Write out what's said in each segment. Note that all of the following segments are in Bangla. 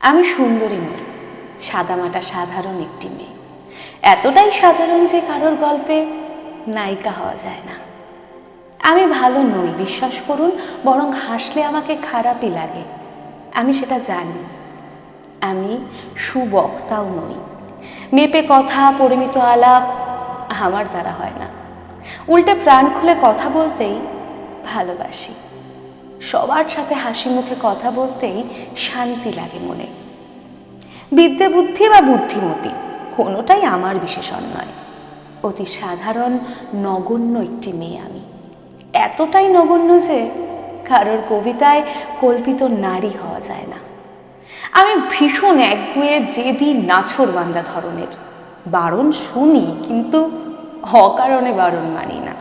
আমি সুন্দরী নই। সাদামাটা সাধারণ একটি মেয়ে। এতটাই সাধারণ যে কারোর গল্পে নায়িকা হওয়া যায় না। আমি ভালো নই, বিশ্বাস করুন, বরং হাসলে আমাকে খারাপই লাগে। আমি সেটা জানি। আমি সুবক্তাও নই। মেপে কথা, পরিমিত আলাপ আমার দ্বারা হয় না। উল্টে প্রাণ খুলে কথা বলতেই ভালোবাসি। সবার সাথে হাসি মুখে কথা বলতেই শান্তি লাগে মনে। বিদ্যে বুদ্ধি বা বুদ্ধিমতী, কোনোটাই আমার বিশেষণ নয়। অতি সাধারণ, নগণ্য একটি মেয়ে আমি। এতটাই নগণ্য যে কারোর কবিতায় কল্পিত নারী হওয়া যায় না। আমি ভীষণ একগুয়ে জেদি নাছর বান্দা ধরনের। বারণ শুনি, কিন্তু অকারণে বারণ মানি না।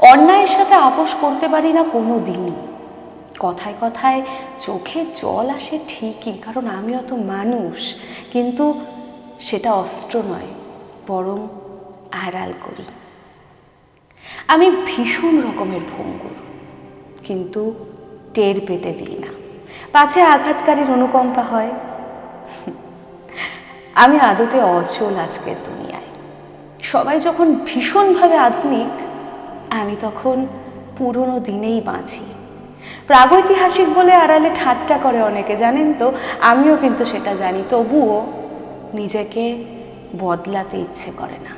অন্যায়ের সাথে আপোষ করতে পারি না কোনো দিনই কথায় কথায় চোখে জল আসে ঠিকই, কারণ আমিও তো মানুষ, কিন্তু সেটা অস্ত্র নয়, বরং আড়াল করি। আমি ভীষণ রকমের ভঙ্গুর, কিন্তু টের পেতে দিই না। পাছে আঘাতকারীর অনুকম্পা হয়। আমি আদতে অচল আজকের দুনিয়ায়। সবাই যখন ভীষণভাবে আধুনিক, আমি তখন পুরনো দিনেই বাঁচি। প্রাগৈতিহাসিক বলে আড়ালে ঠাট্টা করে অনেকে, জানেন তো? আমিও কিন্তু সেটা জানি। তবুও নিজেকে বদলাতে ইচ্ছে করে না।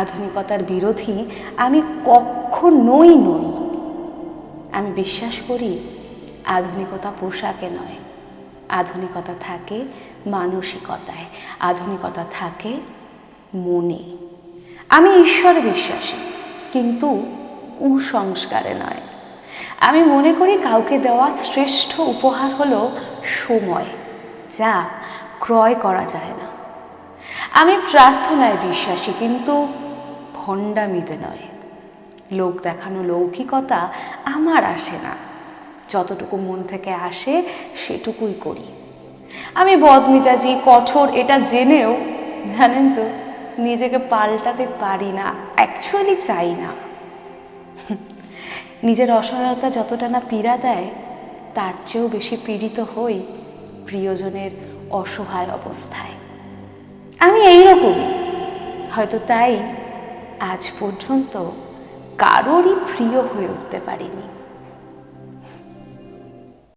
আধুনিকতার বিরোধী আমি কখনোই নই। আমি বিশ্বাস করি আধুনিকতা পোশাকে নয়। আধুনিকতা থাকে মানসিকতায়। আধুনিকতা থাকে মনে। আমি ঈশ্বর বিশ্বাসী, কিন্তু কুসংস্কারে নয়। আমি মনে করি কাউকে দেওয়া শ্রেষ্ঠ উপহার হলো সময়, যা ক্রয় করা যায় না। আমি প্রার্থনায় বিশ্বাসী, কিন্তু ভণ্ডামিতে নয়। লোক দেখানো লৌকিকতা আমার আসে না। যতটুকু মন থেকে আসে, সেটুকুই করি। আমি বদমিজাজি, কঠোর, এটা জেনেও, জানেন তো, নিজেকে পাল্টাতে পারি না অ্যাকচুয়ালি চাই না। নিজের অসহায়তা যতটা না পীড়া দেয়, তার চেয়েও বেশি পীড়িত হই প্রিয়জনের অসহায় অবস্থায়। আমি এইরকমই। হয়তো তাই আজ পর্যন্ত কারোরই প্রিয় হয়ে উঠতে পারিনি।